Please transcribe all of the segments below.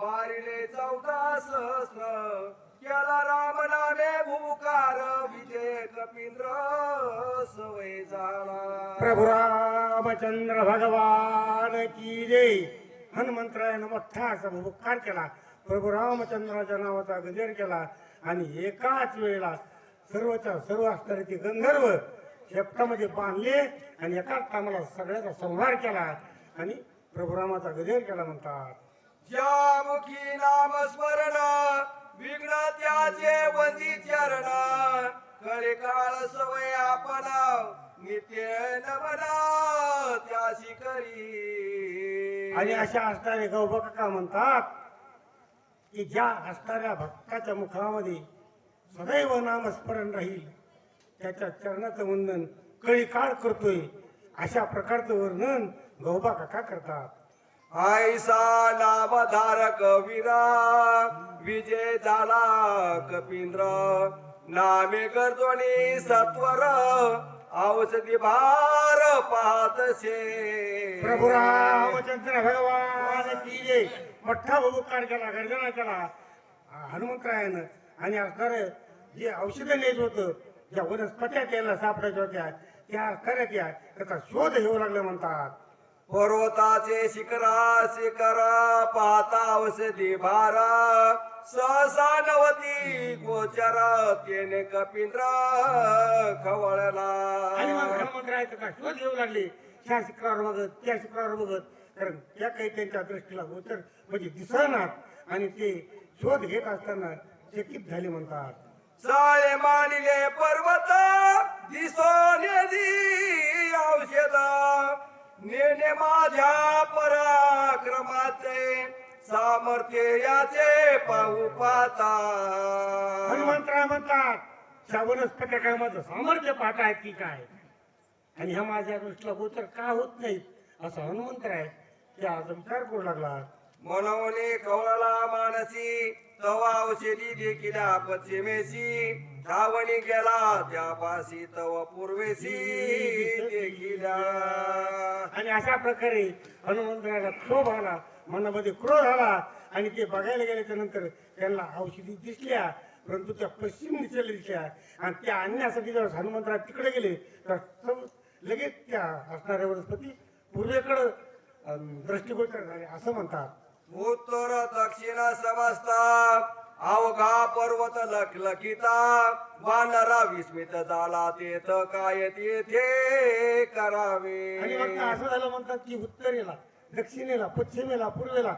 मारिले चौदा सहस्र. केला राम नामे भूकार विजय कपिंद्र सवय झाला. प्रभु रामचंद्र भगवान की जय. हनुमंतरायानं मोठा असा केला. प्रभू रामचंद्राच्या नावाचा गजर केला. आणि एकाच वेळेला सर्वच्या सर्व असणारे ते गंधर्व शेपटामध्ये बांधले आणि एकाच कामाला सगळ्याचा संहार केला. आणि प्रभुरामाचा गजर केला म्हणतात. ज्या मुखी नाम स्मरण विघ्न त्याचे वंदी चरण करे काळ सवय आपण नित्य नमना त्याशी करी. आणि अशा असणारे गौबका म्हणतात की ज्या असणाऱ्या भक्ताच्या मुखामध्ये सदैव नामस्मरण राहील त्याच्या चरणाचं वंदन कळी काळ करतोय अशा प्रकारचं वर्णन गौबा काका करतात. आयसा नामधारक वीरा विजय झाला कपिंद्र. नामे गर्जोनी सत्वर औषधी भार पाहतसे प्रभू रामचंद्र भगवान की जय मोठा उपकार केला गर्जना केला. हनुमंतरायानं आणि असणारं जे औषधं नेत होतं ज्या वनस्पत्या त्याला सापडायच्या होत्या त्या खऱ्या त्या त्याचा शोध घेऊ लागले म्हणतात. पर्वताचे शिखरा शिखरा पाहता औषधी भारा. सहसा नवती गोचर तेने कपिंद्र खवळला. आणि मग हनुमंतराय त्याचा शोध घेऊ लागले. ह्या शिखरावर बघत त्या शिखरावर बघत कारण त्या काही त्यांच्या दृष्टीला गोचर म्हणजे दिसणार आणि ते शोध घेत असताना चकित झाले म्हणतात. चाळे मानिले पर्वत दिसोन औषध. नेने माझ्या पराक्रमाचे सामर्थ्य याचे पाहू पाहता. हनुमंतराय म्हणतात ह्या वनस्पत्या काय माझं सामर्थ्य पाहत आहेत की काय? आणि ह्या माझ्या दृष्टीला गोचर का होत नाहीत? असं हनुमंतराय त्या विचार करू लागला. मनवणे कवळला मानसी तवा औषधी देखील पश्चिमेशी धावणी गेला त्यापाशी तव पूर्वेशी देखील. आणि अशा प्रकारे हनुमंतराला क्षोभ आला मनामध्ये क्रोध आला. आणि ते बघायला गेल्याच्यानंतर त्यांना औषधी दिसल्या परंतु त्या पश्चिम दिशेला दिसल्या. आणि त्या आणण्यासाठी जेव्हा हनुमंतराव तिकडे गेले तर लगेच त्या असणाऱ्या वनस्पती पूर्वेकडं दृष्टिगोचर झाले असं म्हणतात. उत्तर दक्षिण समजता अवघा पर्वत लख लखिता वानरा विस्मित झाला तेथ काय तेथे आणि करावे? मग ते असं झालं म्हणतात की उत्तरेला दक्षिणेला पश्चिमेला पूर्वेला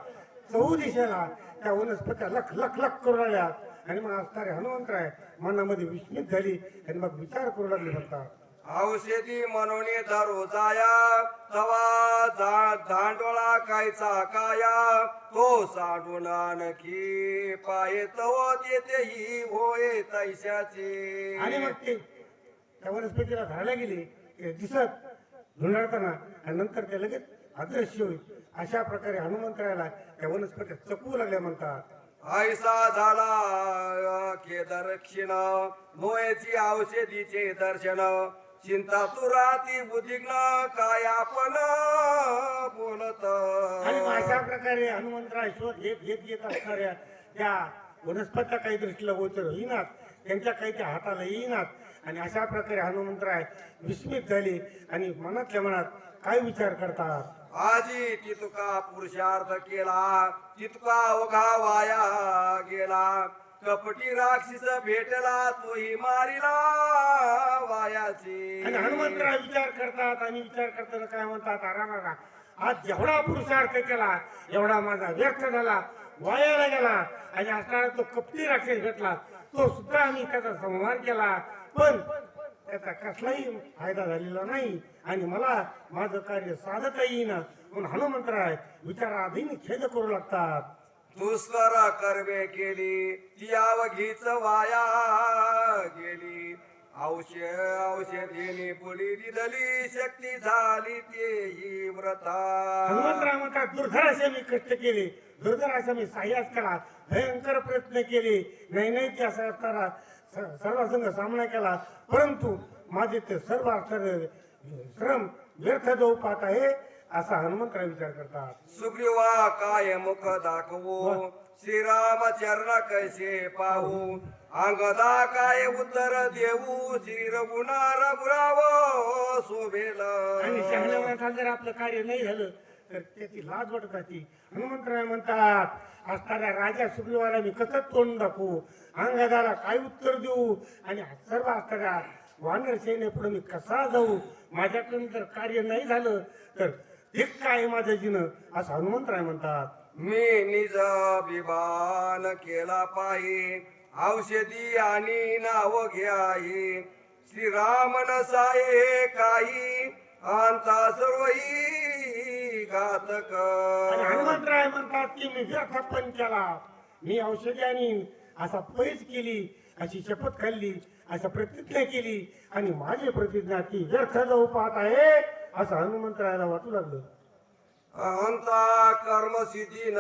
चहू दिशेला त्या वनस्पत्या लख लख लख करू लागल्या आणि मग असणारे हनुमंतराय मनामध्ये विस्मित झाली आणि मग विचार करू लागले म्हणतात. औषधी मनोने धरो जाया. तवा धांडोळा कायचा काया. तो सांडून आणखी पाये तव तेथेही होय तैशाचे. आणि मग ते त्या वनस्पतीला झाडल्या गेले ते दिसत धुंडाळताना आणि नंतर ते लगेच अदृश्य होईल. अशा प्रकारे हनुमंतरायला त्या वनस्पत्या चकवू लागल्या म्हणतात. ऐसा झाला के दक्षिण भोयची औषधीचे दर्शन. चिंता तुराती बुद्धिग्न काय आपण बोलत? आणि अशा प्रकारे हनुमंतराय शोध घेत घेत घेत असणाऱ्या त्या वनस्पत्या काही दृष्टीला गोचर होईनात. त्यांच्या काही त्या हाताला येईनात. आणि अशा प्रकारे हनुमंतराय विस्मित झाले आणि मनातल्या मनात काय विचार करतात? आजी तितका पुरुषार्थ केला तितका अवघा वाया गेला. कपटी राक्षस भेटला तोही मारिला वायाची. आणि हनुमंतराय विचार करतात आणि विचार करताना काय म्हणतात आरामारा आज जेवढा पुरुषार्थ केला एवढा माझा व्यर्थ झाला वायाला गेला आणि असणारा तो कपटी राक्षस भेटला तो सुद्धा आम्ही त्याचा संहार केला पण त्याचा कसलाही फायदा झालेला नाही. आणि मला माझं कार्य साधता येईना. म्हणून हनुमंतराय विचाराधीन खेद करू लागतात. दुष्कर कर्मे केली ती अवघीच वाया गेली. औष औषधीने पुढी दिदली शक्ती झाली तेही व्रता. हनुमंतराय म्हणतात दुर्धराशे मी कष्ट केले दुर्धराशे मी साह्यास केला भयंकर प्रयत्न केले नाही नाही त्या असताना सर्वांसंग सामना केला. परंतु माझे ते सर्व श्रम व्यर्थ जाऊ पाहत आहे. असा हनुमंतराव विचार करतात. सुग्रीवा काय मुख दाखवू? श्रीराम चरण कैसे पाहू? अंगदा काय उत्तर देऊ? श्री रघुना रघुराव शोभेल आणि शहाण्या माणसाला जर आपलं कार्य नाही झालं तर त्याची लाज वाटत राहते. हनुमंतराव म्हणतात असणाऱ्या राजा सुग्रीवाला मी कसं तोंड दाखवू? अंगदाला काय उत्तर देऊ? आणि सर्व असणाऱ्या वानर सेनेपुढे मी कसा जाऊ? माझ्याकडून जर कार्य नाही झालं तर एक काय माझ्या जिनं? असं हनुमंतराय म्हणतात मी निज विभान केला पायी औषधी आणि नाव घ्याई श्रीराम नसाये काही अंता सर्वही घातक. आणि हनुमंतराय म्हणतात की मी व्यर्थ पण केला. मी औषधी आणीन असा पैज केली अशी शपथ खाल्ली असा प्रतिज्ञा केली. आणि माझी प्रतिज्ञा ती व्यर्थ जाऊ पाहत आहे. असं हनुमंतरायला वाटू लागलं. अंता कर्मसिद्धी न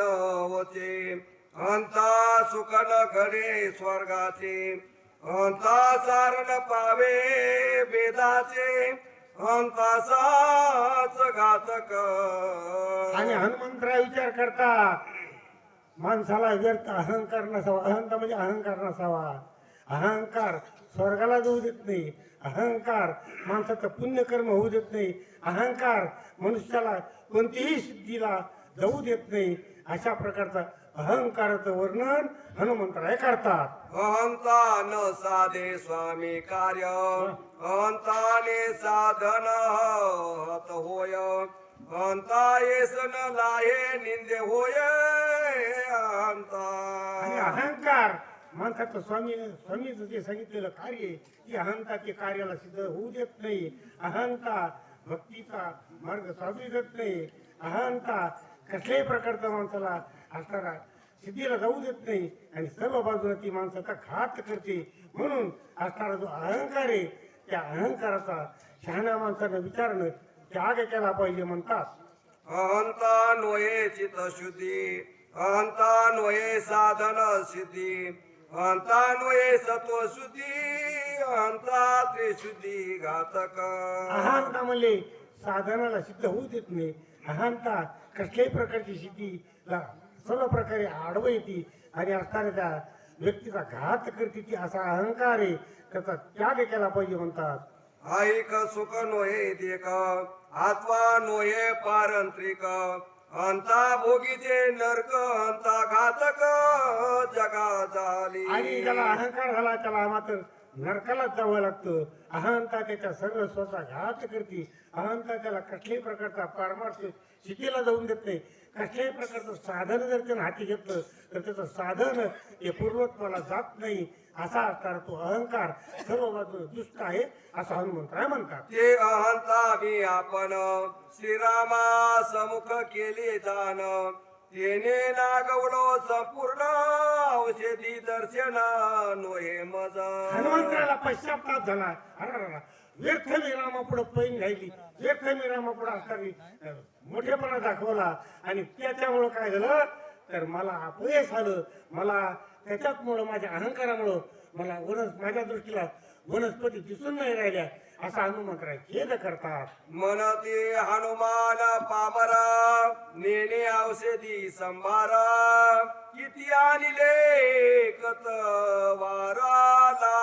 होते. अंता सुख न घडे स्वर्गाचे. अंता सारण पावे वेदाचे. अंता साच घातक. आणि हनुमंतराय विचार करतात माणसाला व्यर्थ अहंकार नसावा. अहंता म्हणजे अहंकार नसावा. अहंकार स्वर्गाला जाऊ देत नाही. अहंकार. माणसाचं पुण्यकर्म होऊ देत नाही. अहंकार मनुष्याला कोणतीही सिद्धीला जाऊ देत नाही. अशा प्रकारचं अहंकाराचं वर्णन हनुमंतराय करतात अंता न साधे स्वामी कार्य अंताने साधन हत होय अंता येस न लाहे निंदे होय आणि अहंकार माणसाचं स्वामी स्वामीचं जे सांगितलेलं कार्य आहे, ती अहंता ते कार्याला सिद्ध होऊ देत नाही. अहंता भक्तीचा मार्ग साधू देत नाही. अहंता कसल्याही प्रकारचा माणसाला असणारा सिद्धीला जाऊ देत नाही. आणि सर्व बाजूला ती माणसाचा घात करते. म्हणून असणारा जो अहंकार आहे त्या अहंकाराचा शहाण्या माणसानं विचारणं त्याग केला पाहिजे म्हणतात. अहंता नोये चित शुद्धी अहंता नोये साधन सिद्धी अहंता नोये सत्व शुद्धी अहंता त्रिशुद्धी घातक. अहंता म्हणले साधनाला सिद्ध होऊ देत नाही. अहंता कसल्याही प्रकारची सिद्धीला सर्व प्रकारे आडवं येते आणि असणाऱ्या त्या व्यक्तीचा घात करते ती असा अहंकार आहे. त्याचा त्याग केला पाहिजे म्हणतात. ऐक सुख नोहे देख आत्मा नोहे पारंत्रिक. अंता भोगीचे नरक अंता घातक जगा झाली. आणि ज्याला अहंकार झाला त्याला मात्र नरकालाच जावं लागतं. अहंता त्याच्या सर्वस्वाचा घात करते. अहंता त्याला कसल्याही प्रकारचा पारमार्थ शिकेला जाऊन देत नाही. कसल्याही प्रकारचं साधन जर त्यानं हाती घेतलं तर त्याचं साधन हे पूर्वत्वाला जात नाही. असा असणार तो अहंकार सर्व बाजूने दुष्ट आहे असं हनुमंतराय म्हणतात. ते अहंता मी आपण श्रीरामा समुख केले दान. तेने नागवलो संपूर्ण औषधी दर्शन नोहे मज. हनुमंतराला पश्चाताप झाला. अरे व्यर्थ मी रामापुढं पैन राहिली व्यर्थ मी रामापुढं असताना मोठेपणा दाखवला. आणि त्याच्यामुळं काय झालं? तर मला अपयश आलं. मला त्याच्याचमुळं माझ्या अहंकारामुळं मला वनस माझ्या दृष्टीला वनस्पती दिसून नाही राहिल्या असा हनुमंतराय खेद करतात मनते हनुमान पामरा नेने औषधी संभारा किती आणले कत वाराला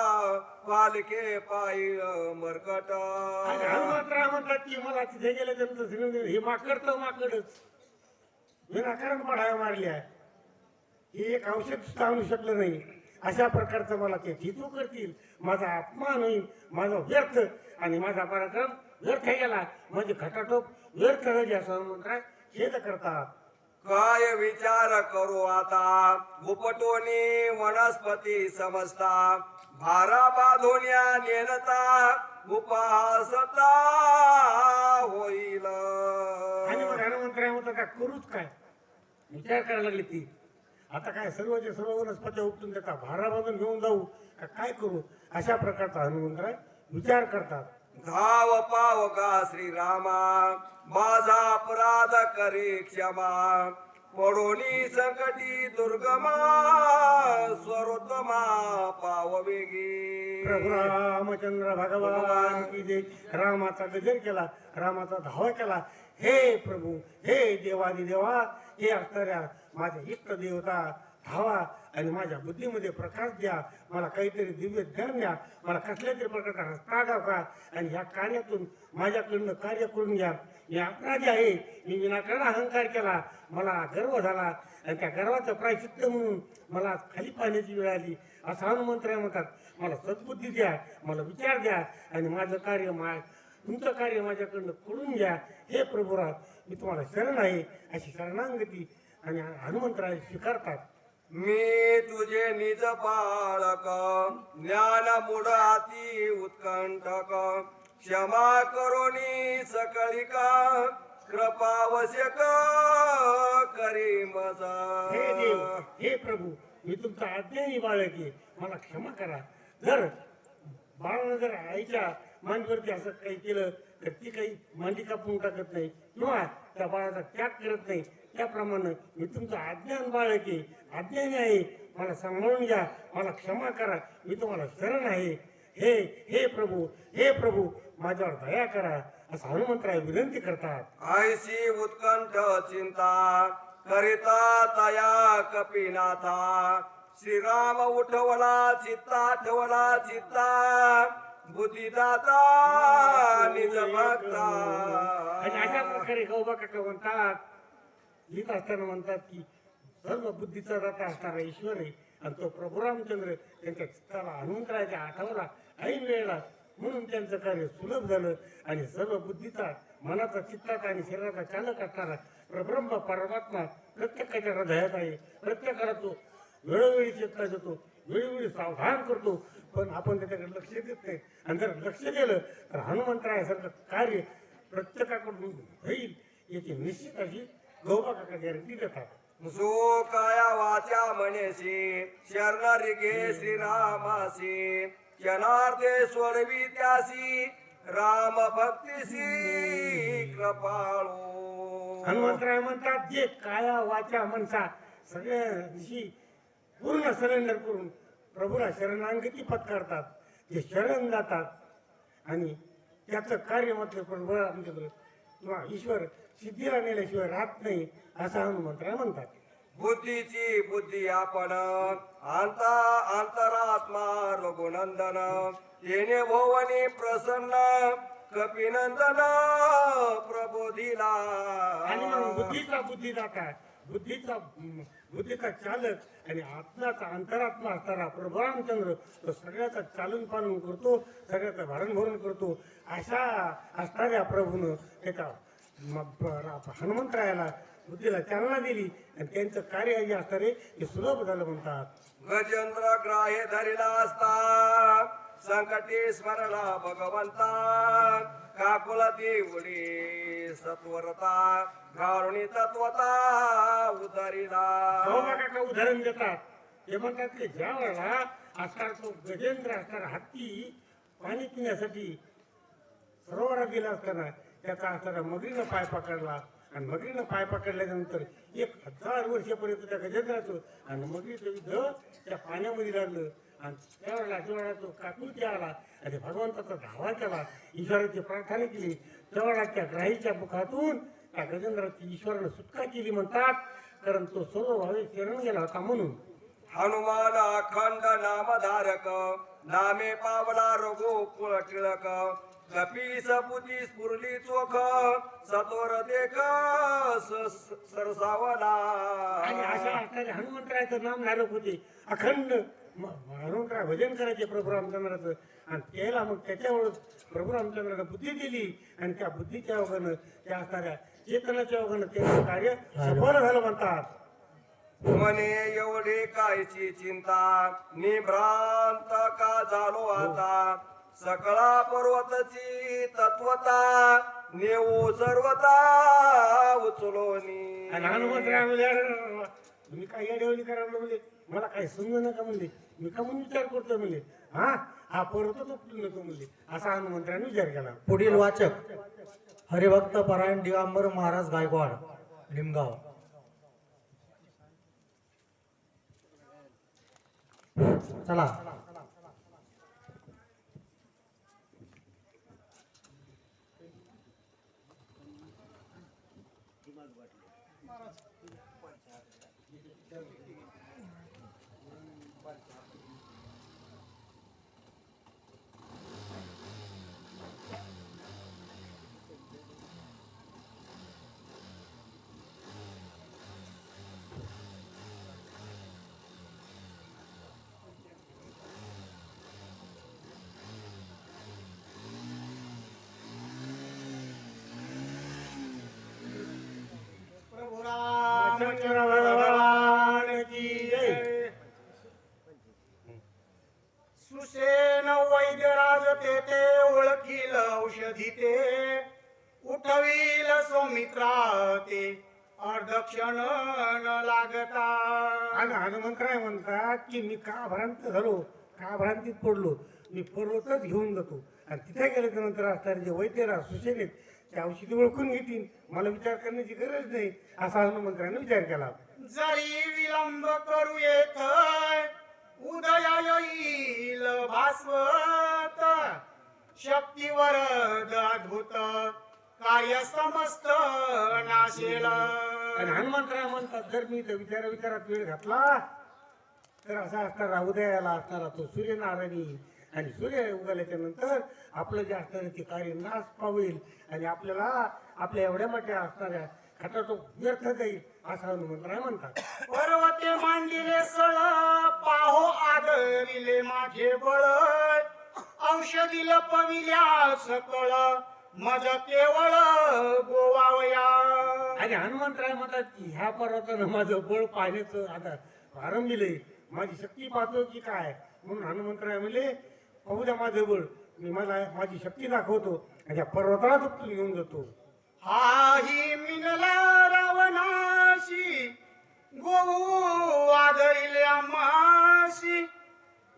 पालके पाहिल मरकट. आणि हनुमंतराय म्हणतात की मला तिथे गेल्यानंतर श्रीमंत हे माकड तर माकडच. विनाकारण पडाया मारल्या. हे एक औषध सुद्धा आणू शकलं नाही. अशा प्रकारचं मला ते थितू करतील. माझा अपमान होईल माझा व्यर्थ. आणि माझा पराक्रम व्यर्थ गेला. म्हणजे खटाटोप व्यर्थ झाली असं हनुमंतराय खेद करतात. काय विचार करू आता? उपटोनी वनस्पती समजता. भारा बाधोन्या नेनता. उपासता होईल. आणि मग हनुमंतराय म्हणतात का करूच काय? विचार करायला लागली ती. आता काय सर्वचे सर्व वनस्पत्या उपटून भारा बांधून घेऊन जाऊ का काय करू? अशा प्रकारचा हनुमंतराय विचार करतात. धाव पाव का श्रीरामा? माझा अपराध करे क्षमा. पडोनी संकटी दुर्गमा स्वरोत्तमा पाव वेगी. प्रभू रामचंद्र भगवान की जय. रामाचा गजर केला रामाचा धावा केला. हे प्रभू हे देवादी देवा हे असणाऱ्या माझ्या इष्टदेवता धावा आणि माझ्या बुद्धीमध्ये प्रकाश द्या. मला काहीतरी दिव्य ज्ञान द्या. मला कसल्या तरी प्रकारचा रस्ता दाखवा आणि ह्या कार्यातून माझ्याकडनं कार्य करून घ्या. मी अपराधी आहे. मी विनाकारण अहंकार केला. मला गर्व झाला. आणि त्या गर्वाचं प्रायचित्त म्हणून मला खाली पाहण्याची वेळ आली. असं हनुमंत्र म्हणतात. मला सद्बुद्धी द्या. मला विचार द्या. आणि माझं कार्य मा तुमचं कार्य माझ्याकडनं करून घ्या. हे प्रभुराज मी तुम्हाला शरण आहे. अशी शरणांगती आणि हनुमंतराय स्वीकारतात. मी तुझे निज बाळक ज्ञान मुडाती उत्कंठक. क्षमा करोनी सकळिका कृपावश्यक करी हे देव मजा हे प्रभू मी तुमचा आज्ञानी बाळक आहे मला क्षमा करा. जर बाळानं जर आईच्या मांडीवरती असं काही केलं तर ती काही मांडी कापून टाकत नाही किंवा त्या बाळाचा त्याग करत नाही त्याप्रमाणे मी तुमचं आज्ञान बाळक आहे आज्ञानी आहे. मला सांभाळून घ्या. मला क्षमा करा. मी तुम्हाला शरण आहे. हे हे प्रभू हे प्रभू माझ्यावर दया करा. असं हनुमंतराय विनंती करतात. ऐशी उत्कंठ चिंता करिता तया कपिनाथा श्रीराम उठवला चित्ता ठेवला चित्ता बुद्धिदाता निज आणि भक्ता अशा प्रकारे गौबा काका म्हणतात लिहित असताना म्हणतात की सर्व बुद्धीचा दाता असणारा ईश्वर आहे. आणि तो प्रभू रामचंद्र त्यांच्या चित्ताला हनुमंतराच्या आठवला ऐन वेळेला. म्हणून त्यांचं कार्य सुलभ झालं. आणि सर्व बुद्धीचा मनाचा चित्ताचा आणि शरीराचा चालक असणारा प्रब्रह्म परमात्मा प्रत्येकाच्या हृदयात आहे. प्रत्येकाला तो वेळोवेळी चेतना देतो वेळोवेळी सावधान करतो. पण आपण त्याच्याकडे लक्ष देत नाही. आणि जर लक्ष दिलं तर हनुमंतरायासारखं कार्य प्रत्येकाकडून होईल याची निश्चित अशी गौबा गॅरंटी देतात जो काया वाचा म्हणेशी शरण गे श्रीरामासी क्षणार्थे सोडवी त्यासी राम भक्तीसी कृपाळू. हनुमंतराय म्हणतात जे काया वाचा म्हणसा सगळ्या दिवशी पूर्ण सरेंडर करून प्रभूला शरणांगती पत्करतात जे शरण जातात. आणि त्याचं कार्य मात्र प्रभू आमच्याकडे. किंवा ईश्वर सिद्धीला नेल्याशिवाय राहत नाही असं हनुमंतराय म्हणतात. बुद्धीची बुद्धी आपण अंता अंतरात्मा रघुनंदन. येणे भुवनी प्रसन्न कपिनंदन प्रबोधिला. आणि मग बुद्धीचा बुद्धिदाता बुद्धीचा बुद्धीचा चालक आणि आत्म्याचा अंतरात्मा असणारा प्रभू रामचंद्र तो सगळ्याचा चालन पालन करतो सगळ्याचं भरण भरण करतो अशा असणाऱ्या प्रभूनं त्याच्या म- रा- हनुमंतरायाला बुद्धीला चालना दिली आणि त्यांचं कार्य जे असणारे ते सुलभ झालं म्हणतात. गजेंद्र ग्राहे धरिला असता संकटी स्मरला भगवंता काकुला देवडी सत्वरता गारुणी तत्वता उदारीला. उदाहरण देतात. ते म्हणतात की ज्या वेळेला असणार तो गजेंद्र असणारा हत्ती पाणी पिण्यासाठी सरोवरात गेला असताना त्याचा असणारा मगरीनं पाय पकडला आणि मगरीनं पाय पकडल्यानंतर एक हजार वर्षापर्यंत त्या गजेंद्राचं आणि मगरीचं युद्ध त्या पाण्यामध्ये लागलं. आणि त्यावेळेला लाठीवाडा तो काकुलती आला आणि भगवंताचा धावा केला. ईश्वराची प्रार्थना केली. तेव्हा त्या ग्राहीच्या मुखातून त्या गजेंद्राची ईश्वरानं सुटका केली म्हणतात. कारण तो सर्व भावे शरण गेला होता म्हणून. हनुमान अखंड नामधारक नामे पावला रघुकुळ टिळक. कपी सपुती स्फुरली चोख सतोर देख सरसावला. आणि अशा असणारे हनुमंतरायचं नाम धारक होते. अखंड हनुमंतराय भजन करायचे प्रभू रामचंद्राचं. आणि त्याला मग त्याच्यावर प्रभू रामचंद्रानं बुद्धी दिली. आणि त्या बुद्धीच्या ओघानं त्या असणाऱ्या चेतनाच्या ओघानं त्यांचं कार्य सफल झालं म्हणतात. मने एवढी कायची चिंता? निभ्रांत का झालो आता? सकळा पर्वतची तत्वता नेऊ सर्वता उचलोनी. म्हणजे "अरे, तुम्ही काय येडेवणी करायला म्हणजे? मला काही समज नका म्हणले. मी का म्हणून विचार करतो म्हणले? हा? हा पर्वतच उचलू नको म्हणले. असा हनुमंतराने विचार केला. पुढील वाचक हरिभक्त परायण दिगंबर महाराज गायकवाड लिमगाव चला. महाराज शंकर भगवान की जय। सुसेन वैद्यराज तेथे ओळखील औषधी ते। उठवील सौमित्रा ते। अर्धक्षण न लागता। आणि हनुमंतराय म्हणतात की मी का भ्रांत झालो का भ्रांतीत पडलो. मी पर्वतच घेऊन जातो. आणि तिथे गेल्याच्यानंतर असणारे जे वैद्यराज आहेत ते औषधी ओळखून घेतील. मला विचार करण्याची गरज नाही. असा हनुमंतराने विचार केला. जरी विलंब करू येत उदया येईल भास्वत. शक्तीवर अद्भुत कार्य समस्त नाशेल. आणि हनुमंतराय म्हणतात जर मी विचारा विचारात वेळ घातला तर असा असणारा उदयाला असणारा तो सूर्यनारायणी आणि सूर्य उगाल्याच्या नंतर आपलं जे असणारे ते कार्य नाश पावेल आणि आपल्याला आपल्या एवढ्या मोठ्या असणाऱ्या खाता तो व्यर्थ जाईल असं हनुमंतराय म्हणतात. पर्वते मांडिले सळ पाहो आदरिले माझे बळ. औषधी पविल्या सकळ मज केवळ गोवावया. आणि हनुमंतराय म्हणतात की ह्या पर्वतानं माझं बळ पाहण्याचं आता आरंभिले माझी शक्ती पाहतो की काय? म्हणून हनुमंतराय म्हणले पाहू द्या माझं बळ मी मला माझी शक्ती दाखवतो आणि या पर्वताला घेऊन जातो. हाही मिनला रावणाशी गोऊ आदरिले आम्हाशी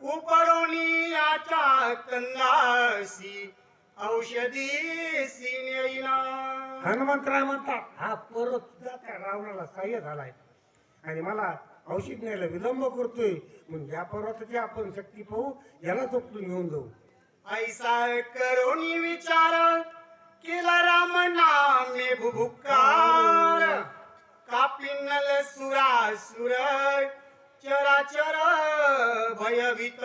उपडोनी आच्या कंदाशी औषधी सिनेईना हनुमंतराय म्हणतात हा पर्वत सुद्धा त्या रावणाला सहाय्य झालाय. आणि मला औषध न्यायला विलंब करतोय. म्हणून या पर्वताची आपण शक्ती पाहू याला दुपटून घेऊन जाऊ. ऐसा करोनी विचार केला राम नामे भुभुकार कापिनल सुरासुर चराचर भयभीत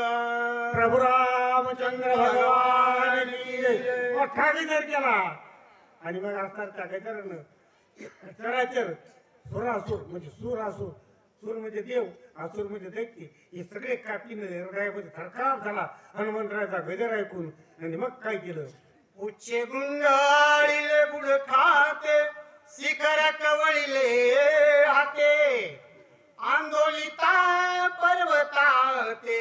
प्रभू रामचंद्र भगवान. मोठा विचार केला. आणि मग असणार त्या गजरानं चराचर सुरासुर म्हणजे सूर असुर सूर म्हणजे देव असुर म्हणजे दैत्य हे सगळे कापीन हृदयामध्ये थरकाप झाला. हनुमंतरायाचा गजर ऐकून आणि मग काय केलं? उच्चे गुंगाळीले बुड खाते शिखर कवळीले हाते. आंदोलिता पर्वताते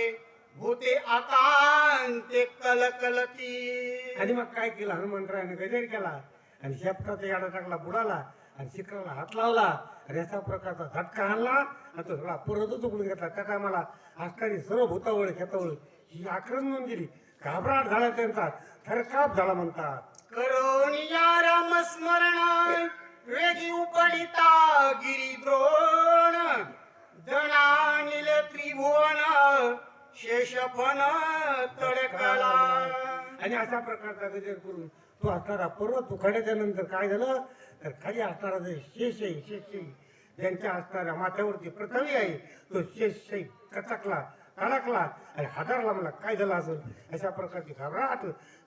भूते आकांते कलकलती. आणि मग काय केलं? हनुमंतरायाने गजर केला. आणि शेपटाचा याडा टाकला बुडाला आणि शिखराला हात लावला. याचा प्रकारचा झटका आणला आणि तो सगळा परतच उकडून घेतला. त्या टायमाला असणारी सर्व भूतावळ खेतावळ ही आक्रमण होऊन गेली. घाबराट झाला त्यांचा. थरकाप झाला म्हणतात. करोनिया राम स्मरण वेगी उपडिता गिरिद्रोण दणानिल त्रिभुवन शेषफन तडकला. आणि अशा प्रकारचा गजर करून तो असणारा पर्वत उखाड्याच्या नंतर काय झालं? तर खाली असणारा जे शेष आहे शेष ज्यांच्या असणाऱ्या माथ्यावरती पृथ्वी आहे तो शेष कचकला अडकला आणि हादरला मला काय झालं असेल अशा प्रकारची घबराट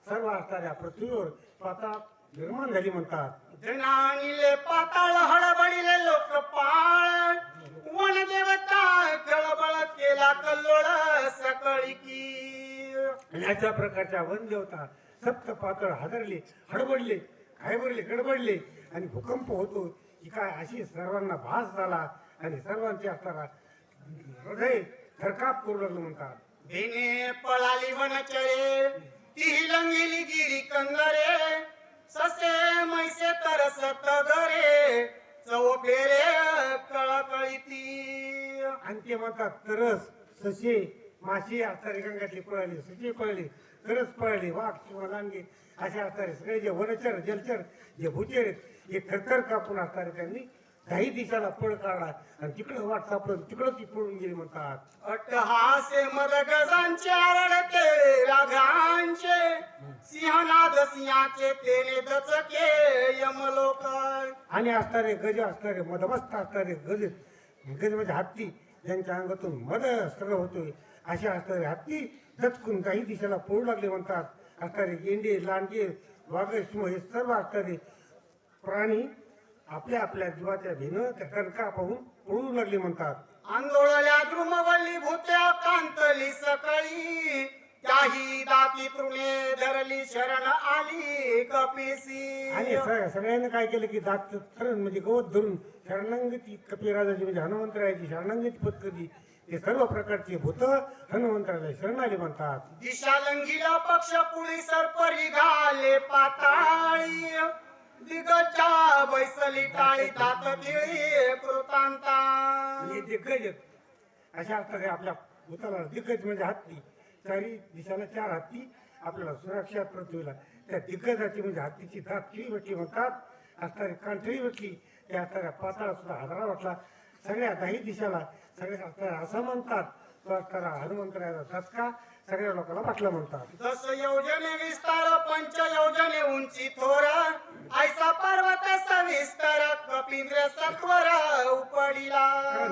सर्व असणाऱ्या पृथ्वीवर स्वतः निर्माण झाली म्हणतात. धनानिले पाताळ हडबडिले लोकपाळ वन देवता कळबळ केला कल्लोळ सकळी की. अशा प्रकारच्या वन देवता सप्त पातळ हादरले हडबडले घायबरले गडबडले आणि भूकंप होतो. की काय अशी सर्वांना भास झाला आणि सर्वांचे असणारा हृदय थरकाप करू लागलं म्हणतात. भेने पळाली वनचळे ती लंगिली गिरी कंदरे ससे मैसे तरसत गरे चव फेरे कळकळीती आणि ते म्हणतात तरस ससे माशी असणारे गंगातली पळाली ससे पळाली. तरस पळाली. वाघ किंवा लांडगे असे असणारे सगळे जे वनचर जलचर जे भूचर आहेत हे थरथर कापून असणारे त्यांनी काही दिशाला पळ काढला. आणि तिकडं वाट सापडून तिकडं ती पळून गेली म्हणतात. अट्टहासे मद गजांचे आरडते राघांचे. सिंहनाद सिंहाचे तेने दचके यमलोक आणि असणारे गज असणारे मदमस्त असणारे गज गज म्हणजे हत्ती ज्यांच्या अंगातून मद सगळं होतोय असे असणारे हत्ती दचकून काही दिशेला पळू लागले म्हणतात. असणारे गेंडे लांडगे वाघ हे सर्व असणारे प्राणी आपल्या आपल्या जीवाच्या भिनं त्या कणका पाहून पळू लागले म्हणतात. आंदोळल्या द्रुमवल्ली भूत्या कांतली सकळी. त्याही दाती तृणे धरली शरण आली कपिसी. आणि स- सगळ्यांनी काय केलं की दात म्हणजे गवत धरून शरणांगती कपिराजाची म्हणजे हनुमंतरायाची शरणांगती पत्करली. ते सर्व प्रकारचे भूत हनुमंतराला शरणाली म्हणतात. दिशा लंगीला पक्ष पुळी सरपरी घाले पाताळी. दिगच्या बैसली टाळी तात तिळी कृतांता. म्हणजे दिग्गज आहेत. अशा हे आपल्या भूताला दिग्गज म्हणजे हत्ती. चारी दिशाला चार हत्ती. आपल्याला सुरक्षा पृथ्वीला. त्या दिग्गजाची म्हणजे हत्तीची दात किळी भेटली म्हणतात. असणारी कांठळी भेटली त्या असणाऱ्या पाताळा सुद्धा हादरा वाटला. सगळ्या दाही दिशाला सगळ्या असणाऱ्या असं म्हणतात तो असणारा हनुमंतरायाचा धसका सगळ्या लोकांना वाटला म्हणतात. दस योजने विस्तार पंच योजने उंची थोर ऐसा पर्वत सविस्तर कपिंद्र सत्वर उपडिला.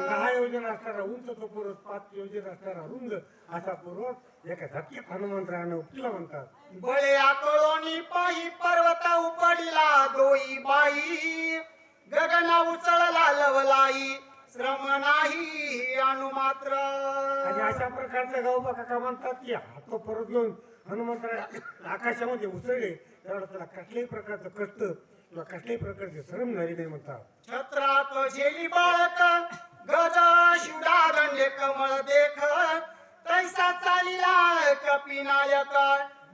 दहा योजना असणारा उंच तो पर्वत पाच योजना असणारा रुंद असा पर्वत एका धक्क्यात हनुमंतरायानं उपटिला म्हणतात. बळे आकळोनी पायी पर्वत उपडिला दोई बाई गगना उचलला लवलाई. श्रम नाही अनुमात्र. आणि अशा प्रकारचा गावबा काका म्हणतात की हा तो परत घेऊन हनुमंतराय आकाशामध्ये उसळले त्यावेळेला त्याला कसल्याही प्रकारचं कष्ट किंवा कसल्याही प्रकारचे श्रम झाले नाही म्हणतात. छत्रात झेली बाळक गज शिवडा दंडे कमळ देख तैसा चालिला कपिनायक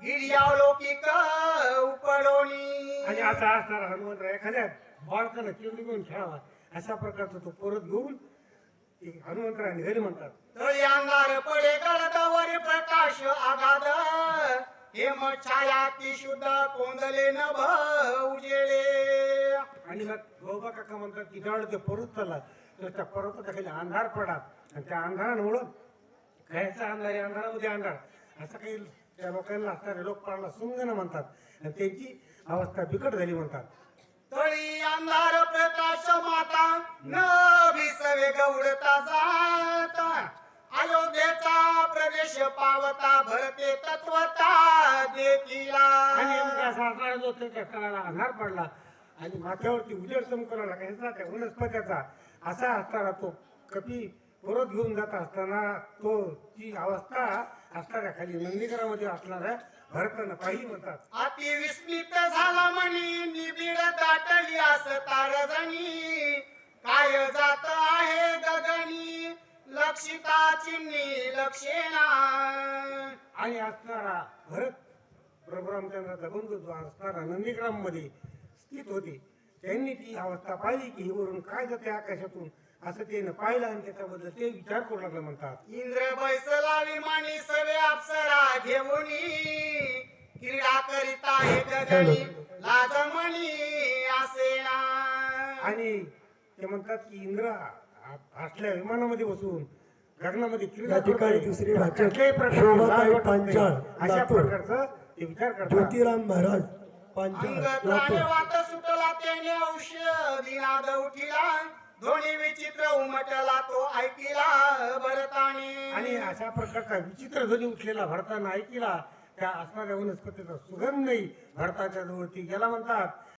गिर्यावलोकिक उपडोनी आणि असा असणारा हनुमंतराय एखाद्या बाळकानं चिरली घेऊन खेळावा. अशा प्रकारचा तो परत घेऊन हनुमंतराय घरी म्हणतात. तळी अंधार पडे गडदवर प्रकाश आगाध हेम छाया ती शुद्ध कोंदले नभ उजेडे. आणि मग गौबा काका म्हणतात की ज्यावेळेला ते पर्वत चालला. तर त्या पर्वताच्या खाली अंधार पडा. आणि त्या अंधारामुळं कायचा अंधार अंधारामध्ये अंधार. असं काही त्या लोकांना असणारे लोक पाळला सुंगन म्हणतात. आणि त्यांची अवस्था बिकट झाली म्हणतात. अंधार माता न भिसवे गौडता जाता अयोध्येचा प्रदेश पावता भरते तत्वता देखीला आणि जो त्याच्या तळाला पडला आणि माथ्यावरती उजेड चमकवला लागायचा त्या वनस्पत्याचा असा असताना तो कपी परत घेऊन जात असताना तो ती अवस्था असणाऱ्या खाली नंदीगरामध्ये असणाऱ्या भरताना पाहिली म्हणतात. अति विस्मित झाला म्हणी निबिड दाटली अस तारजणी काय जात आहे गगनी लक्षिता चिन्नी लक्षेना. आणि असणारा भरत प्रभू रामचंद्राचा बंधू जो असणारा नंदीग्राममध्ये स्थित होते त्यांनी ती अवस्था पाहिली की वरून काय जाते आकाशातून? असं त्यानं पाहिलं आणि त्याच्याबद्दल ते विचार करू लागले म्हणतात. इंद्र बैसला विमानी सवे अप्सरा घेऊनी क्रीडा करिता हे गगनी लाजमणी असेना आणि ते म्हणतात की इंद्र असल्या विमानामध्ये बसून गगनामध्ये क्रीडा या ठिकाणी. दुसरी शोभाताई. पांचाळ, अशा लातूर. प्रकारचं ते विचार करतात. ज्योतिराम महाराज अंग पांचाळ प्राणे लातूर. वात सुटला त्याने औषधी नाद उठिला. दोन्ही विचित्र उमटला तो ऐकिला भरताने. आणि अशा प्रकारचा विचित्र ध्वनी उठलेला भरताना ऐकिला त्या असणाऱ्या वनस्पतीचा सुगंधही भरताच्या जवळती गेला म्हणतात.